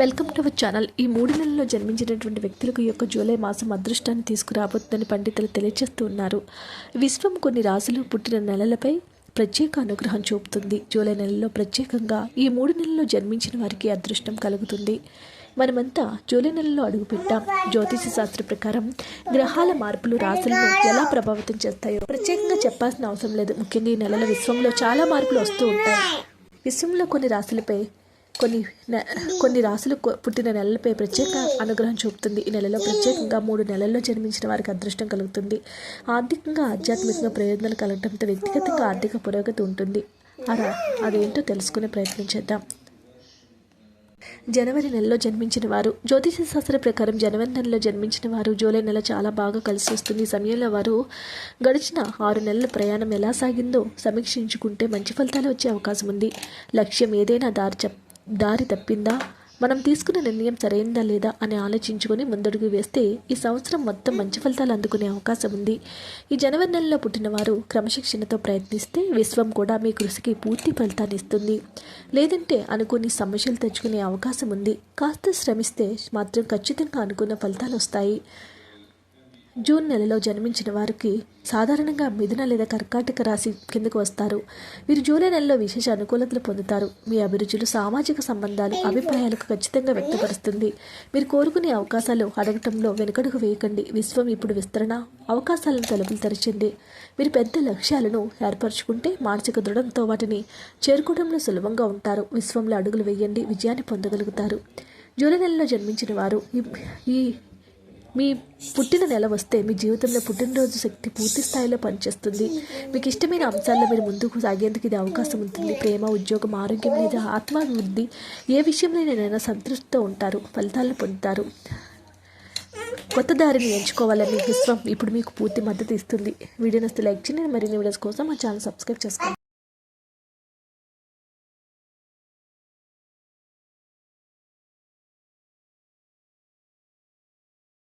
Welcome to our channel. ఈ మూడు నెలల్లో జన్మించినటువంటి వ్యక్తులకు యొక్క జూలై మాసం అదృష్టాన్ని తీసుకురాబోతుందని పండితులు తెలియజేస్తూ ఉన్నారు. విశ్వం కొన్ని రాశులు పుట్టిన నెలలపై ప్రత్యేక అనుగ్రహం చూపుతుంది. జూలై నెలలో ప్రత్యేకంగా ఈ మూడు నెలల్లో జన్మించిన వారికి అదృష్టం కలుగుతుంది. మనమంతా జూలై నెలలో అడుగుపెట్టాం. జ్యోతిష శాస్త్ర ప్రకారం గ్రహాల మార్పులు రాశులను ఎలా ప్రభావితం చేస్తాయో ప్రత్యేకంగా చెప్పాల్సిన అవసరం లేదు. ముఖ్యంగా ఈ నెలల విశ్వంలో చాలా మార్పులు వస్తూ ఉంటాయి. విశ్వంలో కొన్ని రాశులపై కొన్ని నె- కొన్ని రాసులు పుట్టిన నెలలపై ప్రత్యేక అనుగ్రహం చూపుతుంది. ఈ నెలలో ప్రత్యేకంగా మూడు నెలల్లో జన్మించిన వారికి అదృష్టం కలుగుతుంది. ఆర్థికంగా ఆధ్యాత్మికంగా ప్రయోజనాలు కలగడంతో వ్యక్తిగతంగా ఆర్థిక పురోగతి ఉంటుంది. అలా అదేంటో తెలుసుకునే ప్రయత్నం చేద్దాం. జనవరి నెలలో జన్మించిన వారు జ్యోతిష శాస్త్ర ప్రకారం జనవరి నెలలో జన్మించిన వారు జూలై నెల చాలా బాగా కలిసి వస్తుంది. ఈ సమయంలో వారు గడిచిన ఆరు నెలల ప్రయాణం ఎలా సాగిందో సమీక్షించుకుంటే మంచి ఫలితాలు వచ్చే అవకాశం ఉంది. లక్ష్యం ఏదైనా దారి చెప్ దారి తప్పిందా? మనం తీసుకున్న నిర్ణయం సరైందా లేదా అని ఆలోచించుకొని ముందడుగు వేస్తే ఈ సంవత్సరం మొత్తం మంచి ఫలితాలు అందుకునే అవకాశం ఉంది. ఈ జనవరి నెలలో పుట్టినవారు క్రమశిక్షణతో ప్రయత్నిస్తే విశ్వం కూడా మీ కృషికి పూర్తి ఫలితాన్ని ఇస్తుంది. లేదంటే అనుకుని సమస్యలు తెచ్చుకునే అవకాశం ఉంది. కాస్త శ్రమిస్తే మాత్రం ఖచ్చితంగా అనుకున్న ఫలితాలు వస్తాయి. జూన్ నెలలో జన్మించిన వారికి సాధారణంగా మిథున లేదా కర్కాటక రాశి కిందకు వస్తారు. వీరు జూలై నెలలో విశేష అనుకూలతలు పొందుతారు. మీ అభిరుచులు సామాజిక సంబంధాలు అభిప్రాయాలకు ఖచ్చితంగా వ్యక్తపరుస్తుంది. మీరు కోరుకునే అవకాశాలు అడగటంలో వెనుకడుగు వేయకండి. విశ్వం ఇప్పుడు విస్తరణ అవకాశాలను తలుపులు తెరిచింది. మీరు పెద్ద లక్ష్యాలను ఏర్పరచుకుంటే మానసిక దృఢంతో వాటిని చేరుకోవడంలో సులభంగా ఉంటారు. విశ్వంలో అడుగులు వేయండి. విజయాన్ని పొందగలుగుతారు. జూలై నెలలో జన్మించిన వారు ఈ- ఈ మీ పుట్టిన నెల వస్తే మీ జీవితంలో పుట్టినరోజు శక్తి పూర్తి స్థాయిలో పనిచేస్తుంది. మీకు ఇష్టమైన అంశాల్లో మీరు ముందుకు సాగేందుకు ఇది అవకాశం ఉంటుంది. ప్రేమ ఉద్యోగం ఆరోగ్యం లేదా ఆత్మాభివృద్ధి ఏ విషయంలోనైనా సంతృప్తితో ఉంటారు ఫలితాలను పొందుతారు. కొత్త దారిని ఎంచుకోవాలని విశ్వం ఇప్పుడు మీకు పూర్తి మద్దతు ఇస్తుంది. వీడియో లైక్ చేయండి. మరిన్ని వీడియోస్ కోసం మా ఛానల్ సబ్స్క్రైబ్ చేసుకోండి.